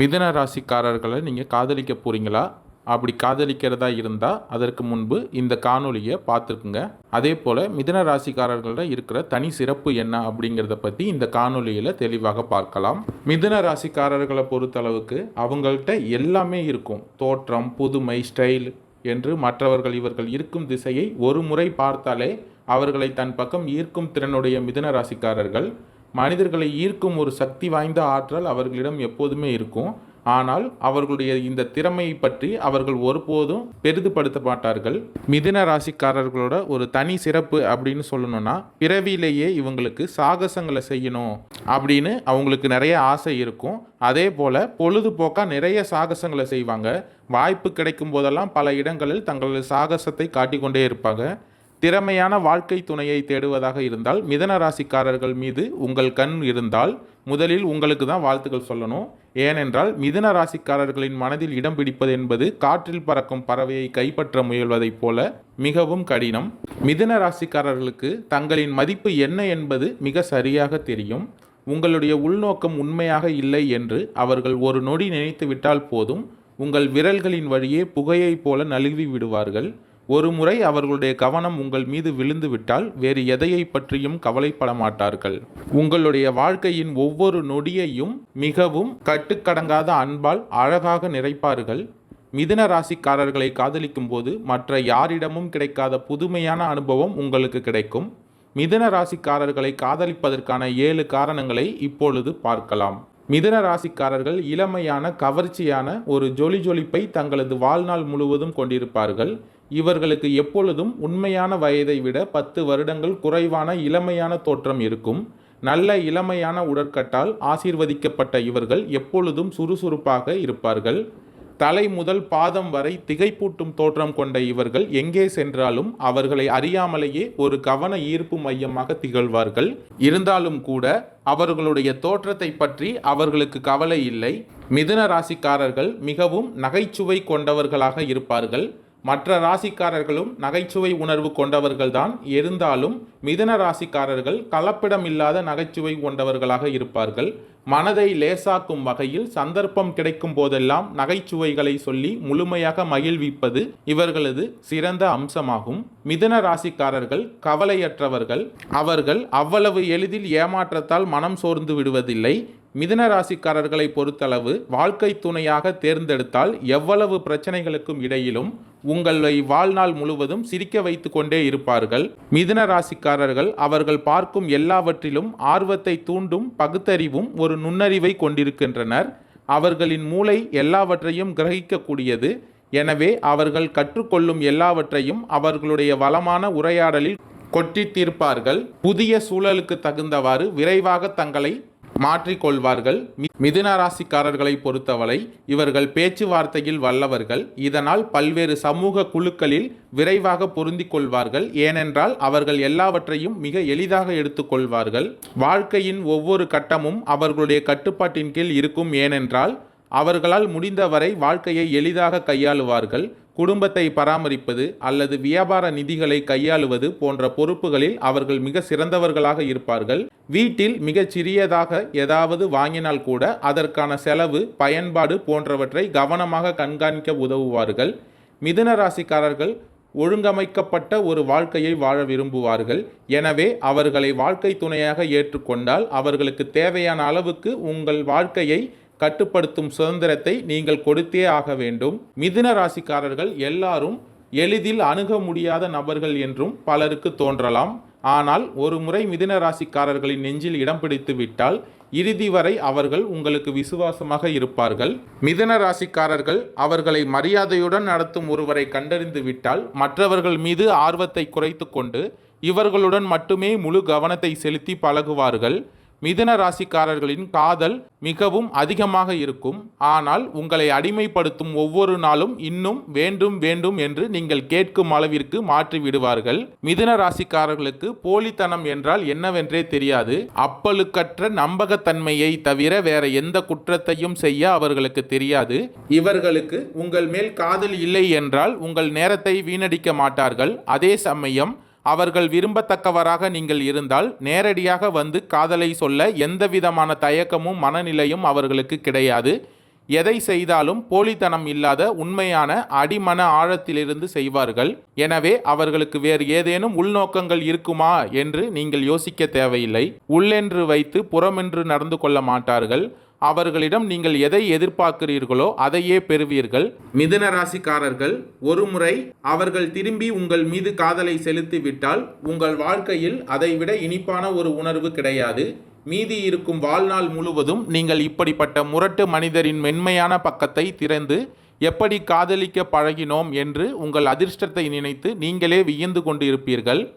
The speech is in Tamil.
மிதன ராசிக்காரர்களை நீங்கள் காதலிக்க போகிறீங்களா அப்படி காதலிக்கிறதா இருந்தால் அதற்கு முன்பு இந்த காணொலியை பார்த்துருக்குங்க அதே போல் மிதன ராசிக்காரர்களில் இருக்கிற தனி சிறப்பு என்ன அப்படிங்கிறத பற்றி இந்த காணொலியில் தெளிவாக பார்க்கலாம். மிதன ராசிக்காரர்களை பொறுத்தளவுக்கு அவங்கள்ட்ட எல்லாமே இருக்கும். தோற்றம் புதுமை ஸ்டைல் என்று மற்றவர்கள் இவர்கள் இருக்கும் திசையை ஒரு முறை பார்த்தாலே அவர்களை தன் பக்கம் ஈர்க்கும் திறனுடைய மிதுன ராசிக்காரர்கள். மனிதர்களை ஈர்க்கும் ஒரு சக்தி வாய்ந்த ஆற்றல் அவர்களிடம் எப்போதுமே இருக்கும். ஆனால் அவர்களுடைய இந்த திறமையை பற்றி அவர்கள் ஒருபோதும் பெரிதுபடுத்த மாட்டார்கள் மிதுன ராசிக்காரர்களோட ஒரு தனி சிறப்பு அப்படின்னு சொல்லணும்னா பிறவியிலேயே இவங்களுக்கு சாகசங்களை செய்யணும் அப்படின்னு அவங்களுக்கு நிறைய ஆசை இருக்கும். அதே போல் பொழுதுபோக்காக நிறைய சாகசங்களை செய்வாங்க. வாய்ப்பு கிடைக்கும் போதெல்லாம் பல இடங்களில் தங்களது சாகசத்தை காட்டிக்கொண்டே இருப்பாங்க. திறமையான வாழ்க்கை துணையை தேடுவதாக இருந்தால் மிதன ராசிக்காரர்கள் மீது உங்கள் கண் இருந்தால் முதலில் உங்களுக்கு தான் வாழ்த்துக்கள் சொல்லணும். ஏனென்றால் மிதன ராசிக்காரர்களின் மனதில் இடம் பிடிப்பது என்பது காற்றில் பறக்கும் பறவையை கைப்பற்ற முயல்வதைப் போல மிகவும் கடினம். மிதன ராசிக்காரர்களுக்கு தங்களின் மதிப்பு என்ன என்பது மிக சரியாக தெரியும். உங்களுடைய உள்நோக்கம் உண்மையாக இல்லை என்று அவர்கள் ஒரு நொடி நினைத்து விட்டால் போதும். உங்கள் விரல்களின் வழியே புகையைப் போல நழுவி விடுவார்கள். ஒரு முறை அவர்களுடைய கவனம் உங்கள் மீது விழுந்துவிட்டால் வேறு எதையை பற்றியும் கவலைப்பட மாட்டார்கள் உங்களுடைய வாழ்க்கையின் ஒவ்வொரு நொடியையும் மிகவும் கட்டுக்கடங்காத அன்பால் அழகாக நிறைப்பார்கள். மிதுன ராசிக்காரர்களை காதலிக்கும் போது மற்ற யாரிடமும் கிடைக்காத புதுமையான அனுபவம் உங்களுக்கு கிடைக்கும். மிதுன ராசிக்காரர்களை காதலிப்பதற்கான ஏழு காரணங்களை இப்பொழுது பார்க்கலாம். மிதுன ராசிக்காரர்கள் இளமையான கவர்ச்சியான ஒரு ஜொலி ஜொலிப்பை தங்களது வாழ்நாள் முழுவதும் கொண்டிருப்பார்கள். இவர்களுக்கு எப்பொழுதும் உண்மையான வயதை விட பத்து வருடங்கள் குறைவான இளமையான தோற்றம் இருக்கும். நல்ல இளமையான உடற்கட்டால் ஆசீர்வதிக்கப்பட்ட இவர்கள் எப்பொழுதும் சுறுசுறுப்பாக இருப்பார்கள். தலை முதல் பாதம் வரை திகைப்பூட்டும் தோற்றம் கொண்ட இவர்கள் எங்கே சென்றாலும் அவர்களை அறியாமலேயே ஒரு கவன ஈர்ப்பு மையமாக திகழ்வார்கள். இருந்தாலும் கூட அவர்களுடைய தோற்றத்தை பற்றி அவர்களுக்கு கவலை இல்லை. மிதுன ராசிக்காரர்கள் மிகவும் நகைச்சுவை கொண்டவர்களாக இருப்பார்கள். மற்ற ராசிக்காரர்களும் நகைச்சுவை உணர்வு கொண்டவர்கள்தான். இருந்தாலும் மிதன ராசிக்காரர்கள் கலப்பிடமில்லாத நகைச்சுவை கொண்டவர்களாக இருப்பார்கள். மனதை லேசாக்கும் வகையில் சந்தர்ப்பம் கிடைக்கும் போதெல்லாம் நகைச்சுவைகளை சொல்லி முழுமையாக மகிழ்விப்பது இவர்களது சிறந்த அம்சமாகும். மிதன ராசிக்காரர்கள் கவலையற்றவர்கள். அவர்கள் அவ்வளவு எளிதில் ஏமாற்றத்தால் மனம் சோர்ந்து விடுவதில்லை. மிதுன ராசிக்காரர்களை பொறுத்தளவு வாழ்க்கை துணையாக தேர்ந்தெடுத்தால் எவ்வளவு பிரச்சனைகளுக்கும் இடையிலும் உங்களை வாழ்நாள் முழுவதும் சிரிக்க வைத்து கொண்டே இருப்பார்கள். மிதுன ராசிக்காரர்கள் அவர்கள் பார்க்கும் எல்லாவற்றிலும் ஆர்வத்தை தூண்டும் பகுத்தறிவும் ஒரு நுண்ணறிவை கொண்டிருக்கின்றனர். அவர்களின் மூளை எல்லாவற்றையும் கிரகிக்கக்கூடியது. எனவே அவர்கள் கற்றுக்கொள்ளும் எல்லாவற்றையும் அவர்களுடைய வளமான உரையாடலில் கொட்டி தீர்ப்பார்கள். புதிய சூழலுக்கு தகுந்தவாறு விரைவாக தங்களை மாற்றிக்கொள்வார்கள். மிதுன ராசிக்காரர்களை பொறுத்தவரை இவர்கள் பேச்சுவார்த்தையில் வல்லவர்கள். இதனால் பல்வேறு சமூக குழுக்களில் விரைவாக பொருந்திக் கொள்வார்கள். ஏனென்றால் அவர்கள் எல்லாவற்றையும் மிக எளிதாக எடுத்துக்கொள்வார்கள் வாழ்க்கையின் ஒவ்வொரு கட்டமும் அவர்களுடைய கட்டுப்பாட்டின் கீழ் இருக்கும். ஏனென்றால் அவர்களால் முடிந்தவரை வாழ்க்கையை எளிதாக கையாளுவார்கள். குடும்பத்தை பராமரிப்பது அல்லது வியாபார நிதிகளை கையாளுவது போன்ற பொறுப்புகளில் அவர்கள் மிக சிறந்தவர்களாக இருப்பார்கள். வீட்டில் மிகச் சிறியதாக ஏதாவது வாங்கினால் கூட அதற்கான செலவு பயன்பாடு போன்றவற்றை கவனமாக கண்காணிக்க உதவுவார்கள். மிதுன ராசிக்காரர்கள் ஒழுங்கமைக்கப்பட்ட ஒரு வாழ்க்கையை வாழ விரும்புவார்கள். எனவே அவர்களை வாழ்க்கை துணையாக ஏற்றுக்கொண்டால் அவர்களுக்கு தேவையான அளவுக்கு உங்கள் வாழ்க்கையை கட்டுப்படுத்தும் சுதந்திரத்தை நீங்கள் கொடுத்தே ஆக வேண்டும். மிதுன ராசிக்காரர்கள் எல்லாரும் எளிதில் அணுக முடியாத நபர்கள் என்றும் பலருக்கு தோன்றலாம். ஆனால் ஒரு முறை மிதுன ராசிக்காரர்களின் நெஞ்சில் இடம் பிடித்து விட்டால் இறுதி வரை அவர்கள் உங்களுக்கு விசுவாசமாக இருப்பார்கள். மிதுன ராசிக்காரர்கள் அவர்களை மரியாதையுடன் நடத்தும் ஒருவரை கண்டறிந்து விட்டால் மற்றவர்கள் மீது ஆர்வத்தை குறைத்து கொண்டு இவர்களுடன் மட்டுமே முழு கவனத்தை செலுத்தி பழகுவார்கள். மிதுன ராசிக்காரர்களின் காதல் மிகவும் அதிகமாக இருக்கும். ஆனால் உங்களை அடிமைப்படுத்தும் ஒவ்வொரு நாளும் இன்னும் வேண்டும் வேண்டும் என்று நீங்கள் கேட்கும் அளவிற்கு மாற்றி விடுவார்கள். மிதுன ராசிக்காரர்களுக்கு போலித்தனம் என்றால் என்னவென்றே தெரியாது. அப்பழுக்கற்ற நம்பகத்தன்மையை தவிர வேற எந்த குற்றத்தையும் செய்ய அவர்களுக்கு தெரியாது. இவர்களுக்கு உங்கள் மேல் காதல் இல்லை என்றால் உங்கள் நேரத்தை வீணடிக்க மாட்டார்கள். அதே சமயம் அவர்கள் விரும்பத்தக்கவராக நீங்கள் இருந்தால் நேரடியாக வந்து காதலை சொல்ல எந்த விதமான தயக்கமும் மனநிலையும் அவர்களுக்கு கிடையாது. எதை செய்தாலும் போலித்தனம் இல்லாத உண்மையான அடிமன ஆழத்திலிருந்து செய்வார்கள். எனவே அவர்களுக்கு வேறு ஏதேனும் உள்நோக்கங்கள் இருக்குமா என்று நீங்கள் யோசிக்க தேவையில்லை. உள்ளென்று வைத்து புறமென்று நடந்து கொள்ள மாட்டார்கள். அவர்களிடம் நீங்கள் எதை எதிர்பார்க்கிறீர்களோ அதையே பெறுவீர்கள். மிதுன ராசிக்காரர்கள் ஒருமுறை அவர்கள் திரும்பி உங்கள் மீது காதலை செலுத்திவிட்டால் உங்கள் வாழ்க்கையில் அதைவிட இனிப்பான ஒரு உணர்வு கிடையாது. மீதி இருக்கும் வாழ்நாள் முழுவதும் நீங்கள் இப்படிப்பட்ட முரட்டு மனிதரின் மென்மையான பக்கத்தை திறந்து எப்படி காதலிக்க பழகினோம் என்று உங்கள் அதிர்ஷ்டத்தை நினைத்து நீங்களே வியந்து கொண்டிருப்பீர்கள்.